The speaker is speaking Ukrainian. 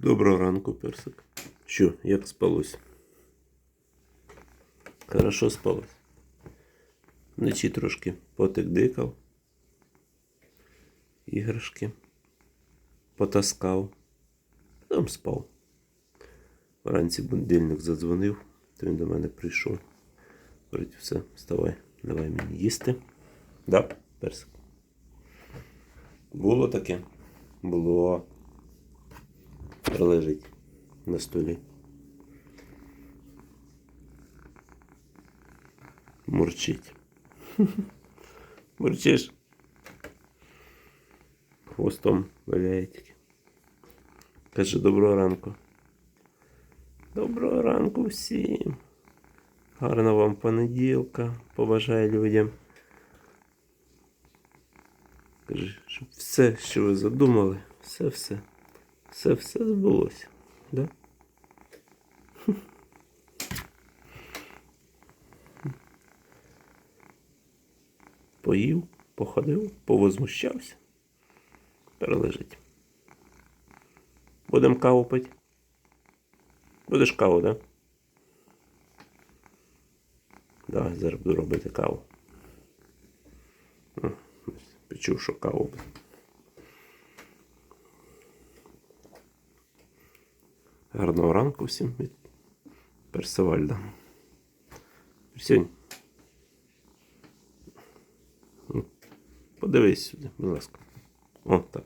Доброго ранку, персик. Що, як спалось? Хорошо спалось. Вночі трошки потик дикав. Іграшки. Потаскав. Потім спав. Вранці будильник задзвонив, то він до мене прийшов. Говорить, все, вставай, давай мені їсти. Да, персик? Було таке? Було. Лежить на столі. Мурчить. Мурчиш. Хвостом валяє тільки. Каже, доброго ранку. Доброго ранку всім. Гарного вам понеділка. Побажаю людям. Каже, щоб все, що ви задумали, все-все. Все-все збулося. Да? Поїв, походив, повозмущався. Перележить. Будемо каву пити. Будеш каву, да? Да, зараз буду робити каву. О, Почув, що каву. Гарного ранку всім від Персивальда. Персінь. Подивись сюди, будь ласка. О, так.